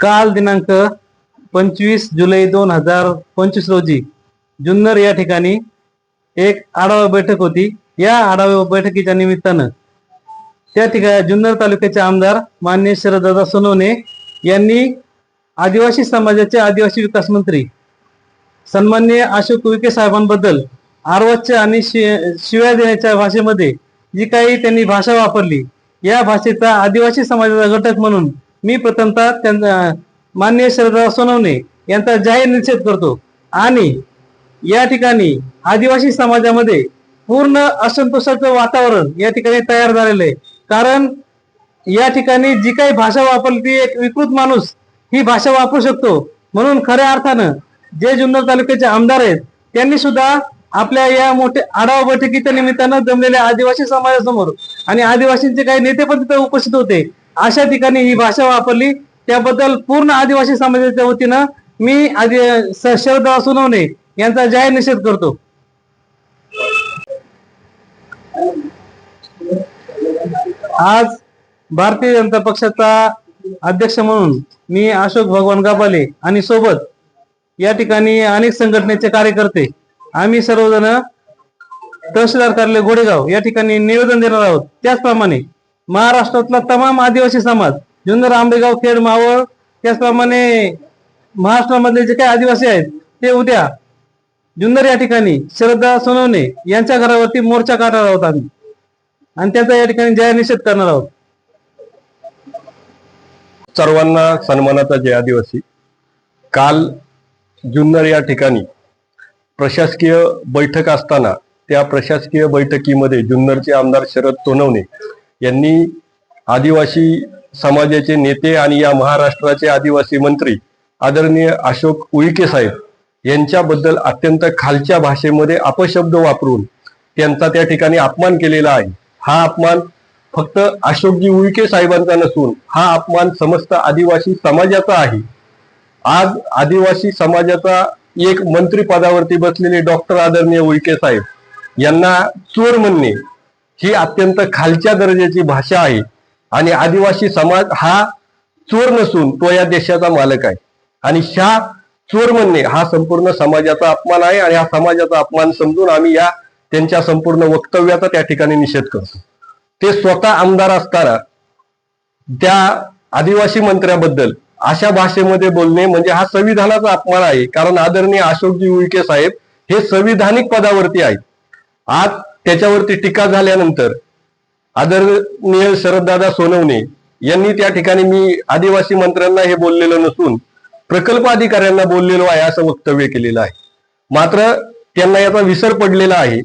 काल दिनांक पंचवीस जुलै दोन हजार पंचवीस रोजी जुन्नर या ठिकाणी एक आढावा बैठक होती. या आढावा बैठकीच्या निमित्तानं त्या ठिकाणी जुन्नर तालुक्याचे आमदार मान्य शरददादा सोनवणे यांनी आदिवासी समाजाचे आदिवासी विकास मंत्री सन्मान्य अशोक विके साहेबांबद्दल आरवाच्य आणि शि- शिव्या देण्याच्या भाषेमध्ये जी काही त्यांनी भाषा वापरली या भाषेचा आदिवासी समाजाचा घटक म्हणून मी प्रथमतः त्यांचा मान्य शरदराव सोनवणे यांचा जाहीर निषेध करतो. आणि या ठिकाणी आदिवासी समाजामध्ये पूर्ण असंतोषाचं वातावरण या ठिकाणी तयार झालेलं आहे. कारण या ठिकाणी जी काही भाषा वापरली ती एक विकृत माणूस ही भाषा वापरू शकतो. म्हणून खऱ्या अर्थानं जे जुन्नर तालुक्याचे आमदार आहेत त्यांनी सुद्धा आपल्या या मोठ्या आढावा बैठकीच्या निमित्तानं जमलेल्या आदिवासी समाजासमोर आणि आदिवासींचे काही नेते पण तिथे उपस्थित होते. अशा ठिकाणी ही भाषा वापरली. त्याबद्दल पूर्ण आदिवासी समाजाच्या वतीनं मी आदि शरदराव सोनवणे यांचा जाहीर निषेध करतो. आज भारतीय जनता पक्षाचा अध्यक्ष म्हणून मी अशोक भगवान गाबाले आणि सोबत या ठिकाणी अनेक संघटनेचे कार्यकर्ते आम्ही सर्वजण तहसीलदार कार्यालय गोडेगाव या ठिकाणी निवेदन देणार आहोत. त्याचप्रमाणे महाराष्ट्रातला तमाम आदिवासी समाज जुन्नर आंबेगाव खेड मावळ त्याचप्रमाणे महाराष्ट्रामधले जे काही आदिवासी आहेत ते उद्या जुन्नर या ठिकाणी श्रद्धा सोनवणे यांच्या घरावरती मोर्चा काढणार आहोत आम्ही. आणि त्याचा या ठिकाणी जाहीर निषेध करणार आहोत. सर्वांना सन्मानाचा जय आदिवासी. काल जुन्नर या ठिकाणी प्रशासकीय बैठक असताना त्या प्रशासकीय बैठकीमध्ये जुन्नरचे आमदार शरद सोनवणे यांनी आदिवासी समाजाचे नेते आणि या महाराष्ट्राचे आदिवासी मंत्री आदरणीय अशोक उईके साहेब यांच्याबद्दल अत्यंत खालच्या भाषेमध्ये अपशब्द वापरून त्यांचा त्या ठिकाणी अपमान केलेला आहे. हा अपमान फक्त अशोकजी उईके साहेबांचा नसून हा अपमान समस्त आदिवासी समाजाचा आहे. आज आदिवासी समाजाचा एक मंत्री पदावरती बसलेले डॉक्टर आदरणीय उईके साहेब यांना चोर म्हणणे ही अत्यंत खालच्या दर्जाची भाषा आहे. आणि आदिवासी समाज हा चोर नसून तो या देशाचा मालक आहे. आणि शा चोर म्हणणे हा संपूर्ण समाजाचा अपमान आहे आणि हा समाजाचा अपमान समजून आम्ही या त्यांच्या संपूर्ण वक्तव्याचा त्या ठिकाणी निषेध करतो. ते स्वतः आमदार असताना त्या आदिवासी मंत्र्याबद्दल अशा भाषेमध्ये बोलणे म्हणजे हा संविधानाचा अपमान आहे. कारण आदरणीय अशोकजी उईके साहेब हे संविधानिक पदावरती आहेत. आज त्याच्यावरती टीका झाल्यानंतर आदरणीय शरददादा सोनवणे यांनी त्या ठिकाणी मी आदिवासी मंत्र्यांना हे बोललेलं नसून प्रकल्प अधिकाऱ्यांना बोललेलो आहे असं वक्तव्य केलेलं आहे. मात्र त्यांना याचा विसर पडलेला आहे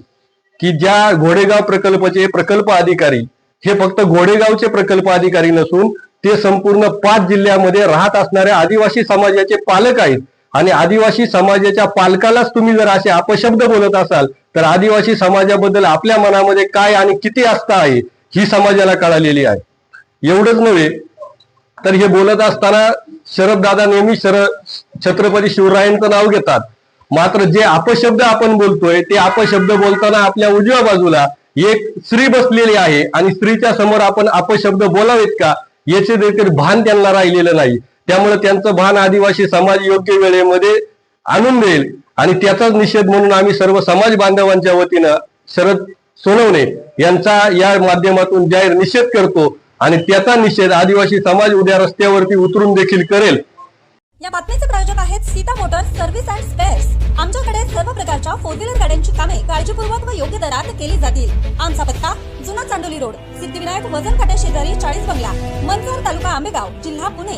की ज्या घोडेगाव प्रकल्पाचे प्रकल्प अधिकारी हे फक्त घोडेगावचे प्रकल्प अधिकारी नसून ते संपूर्ण पाच जिल्ह्यामध्ये राहत असणाऱ्या आदिवासी समाजाचे पालक आहेत. आणि आदिवासी समाजाच्या पालकालाच तुम्ही जर असे अपशब्द बोलत असाल तर आदिवासी समाजाबद्दल आपल्या मनामध्ये काय आणि किती आस्था आहे ही समाजाला कळालेली आहे. एवढंच नव्हे तर हे बोलत असताना शरद दादा नेहमी शरद छत्रपती शिवरायांचं नाव घेतात. मात्र जे अपशब्द आपण बोलतोय ते अपशब्द बोलताना आपल्या उजव्या बाजूला एक स्त्री बसलेली आहे आणि स्त्रीच्या समोर आपण अपशब्द बोलावेत का याचे देखील भान त्यांना राहिलेलं नाही. त्यामुळे त्यांचं भान आदिवासी समाज योग्य वेळेमध्ये आणून देईल. आणि त्याचाच निषेध म्हणून आम्ही सर्व समाज बांधवांच्या वतीनं शरद सोनवणे यांचा या माध्यमातून जाहीर निषेध करतो आणि त्याचा निषेध आदिवासी समाज उद्या रस्त्यावरती उतरून देखील करेल. या बातमीचे प्रायोजक आहेत Sita motors service and spares. आमच्याकडे सर्व प्रकारच्या फोर व्हीलर गाड्यांची कामे काळजीपूर्वक व योग्य दरात केली जातील. आमचा पत्ता जुना चांडोली रोड. सिद्धिविनायक वजन काट्या शेजारी चाळीस बंगला मनसर तालुका आंबेगाव जिल्हा पुणे.